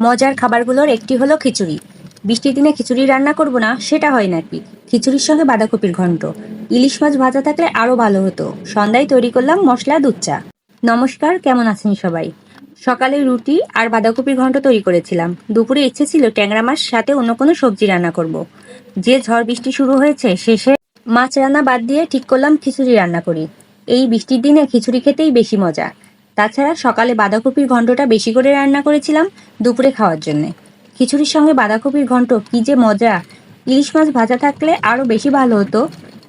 মজার খাবারগুলোর একটি হলো খিচুড়ি। বৃষ্টির দিনে খিচুড়ি রান্না করব না, সেটা হয় নাকি খিচুড়ির সঙ্গে বাঁধাকপির ঘন্ট। ইলিশ মাছ ভাজা থাকলে আরও ভালো হতো। সন্ধ্যায় তৈরি করলাম মশলা দুধ চা। নমস্কার, কেমন আছেন সবাই? সকালে রুটি আর বাঁধাকপির ঘন্ট তৈরি করেছিলাম। দুপুরে ইচ্ছে ছিল ট্যাংরা মাছ, সাথে অন্য কোনো সবজি রান্না করব। যে ঝড় বৃষ্টি শুরু হয়েছে, শেষে মাছ রান্না বাদ দিয়ে ঠিক করলাম খিচুড়ি রান্না করি। এই বৃষ্টির দিনে খিচুড়ি খেতেই বেশি মজা। তাছাড়া সকালে বাঁধাকপির ঘণ্টটা বেশি করে রান্না করেছিলাম দুপুরে খাওয়ার জন্যে। খিচুড়ির সঙ্গে বাঁধাকপির ঘণ্ট কী যে মজা। ইলিশ মাছ ভাজা থাকলে আরও বেশি ভালো হতো,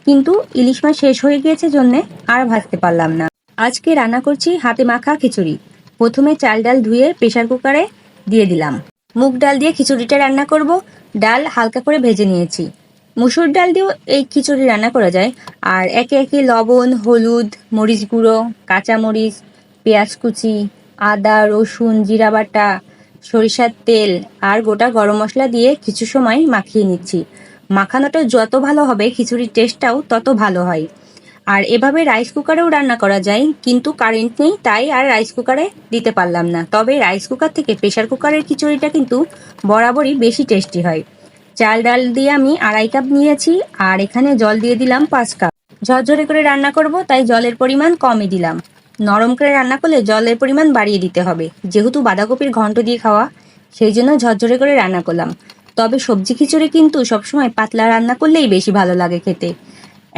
কিন্তু ইলিশ মাছ শেষ হয়ে গিয়েছে জন্যে আর ভাজতে পারলাম না। আজকে রান্না করছি হাতে মাখা খিচুড়ি। প্রথমে চাল ডাল ধুয়ে প্রেসার কুকারে দিয়ে দিলাম। মুগ ডাল দিয়ে খিচুড়িটা রান্না করব। ডাল হালকা করে ভেজে নিয়েছি। মুসুর ডাল দিয়েও এই খিচুড়ি রান্না করা যায়। আর একে একে লবণ, হলুদ, মরিচ গুঁড়ো, কাঁচামরিচ পেঁয়াজ কুচি, আদা, রসুন, জিরা বাটা, সরিষার তেল আর গোটা গরম মশলা দিয়ে কিছু সময় মাখিয়ে নিচ্ছি। মাখানোটা যত ভালো হবে, খিচুড়ির টেস্টটাও তত ভালো হয়। আর এভাবে রাইস কুকারেও রান্না করা যায়, কিন্তু কারেন্ট নেই, তাই আর রাইস কুকারে দিতে পারলাম না। তবে রাইস কুকার থেকে প্রেশার কুকারের খিচুড়িটা কিন্তু বরাবরই বেশি টেস্টি হয়। চাল ডাল দিয়ে আমি আড়াই কাপ নিয়েছি, আর এখানে জল দিয়ে দিলাম পাঁচ কাপ ঝরঝরে করে রান্না করব, তাই জলের পরিমাণ কমই দিলাম। নরম করে রান্না করলে জলের পরিমাণ বাড়িয়ে দিতে হবে। যেহেতু বাঁধাকপির ঘন্ট দিয়ে খাওয়া, সেই জন্য ঝরঝরে করে রান্না করলাম। তবে সবজি খিচুড়ি কিন্তু সবসময় পাতলা রান্না করলেই বেশি ভালো লাগে খেতে।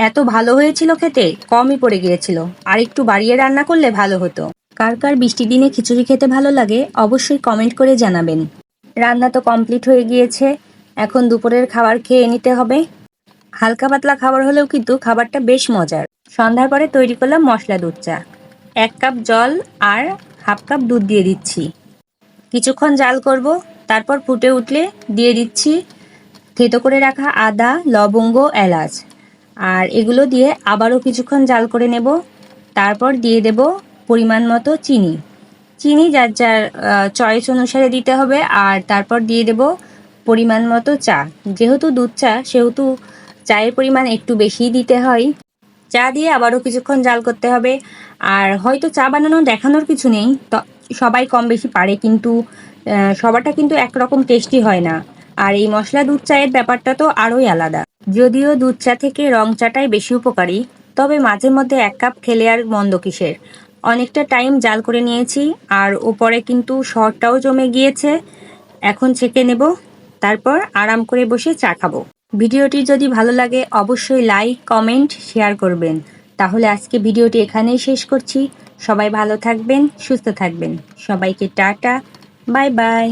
এত ভালো হয়েছিল খেতে, কমই পড়ে গিয়েছিল। আর একটু বাড়িয়ে রান্না করলে ভালো হতো। কার কার বৃষ্টির দিনে খিচুড়ি খেতে ভালো লাগে, অবশ্যই কমেন্ট করে জানাবেন। রান্না তো কমপ্লিট হয়ে গিয়েছে, এখন দুপুরের খাবার খেয়ে নিতে হবে। হালকা পাতলা খাবার হলেও কিন্তু খাবারটা বেশ মজার। সন্ধ্যার পরে তৈরি করলাম মশলা দুধ চা। এক কাপ জল আর হাফ কাপ দুধ দিয়ে দিচ্ছি। কিছুক্ষণ জাল করব, তারপর ফুটে উঠলে দিয়ে দিচ্ছি থেতো করে রাখা আদা, লবঙ্গ, এলাচ। আর এগুলো দিয়ে আবারও কিছুক্ষণ জাল করে নেব। তারপর দিয়ে দেব পরিমাণ মতো চিনি। চিনি যার যার চয়েস অনুসারে দিতে হবে আর তারপর দিয়ে দেব পরিমাণ মতো চা। যেহেতু দুধ চা, সেহেতু চায়ের পরিমাণ একটু বেশিই দিতে হয়। চা দিয়ে আবারও কিছুক্ষণ জাল করতে হবে। আর হয়তো চা বানানো দেখানোর কিছু নেই। সবাই কম বেশি পারে কিন্তু সবারটা কিন্তু একরকম টেস্টি হয় না। আর এই মশলা দুধ চায়ের ব্যাপারটা তো আরোই আলাদা। যদিও দুধ চা থেকে রং চাটাই বেশি উপকারী, তবে মাঝে মধ্যে এক কাপ খেলে আর মন্দ কিসের। অনেকটা টাইম জাল করে নিয়েছি, আর ওপরে কিন্তু শরটাও জমে গিয়েছে। এখন ছেঁকে নেব, তারপর আরাম করে বসে চা খাব। ভিডিওটি যদি ভালো লাগে, অবশ্যই লাইক, কমেন্ট, শেয়ার করবেন। তাহলে আজকে ভিডিওটি এখানেই শেষ করছি। সবাই ভালো থাকবেন, সুস্থ থাকবেন। সবাইকে টাটা, বাই বাই।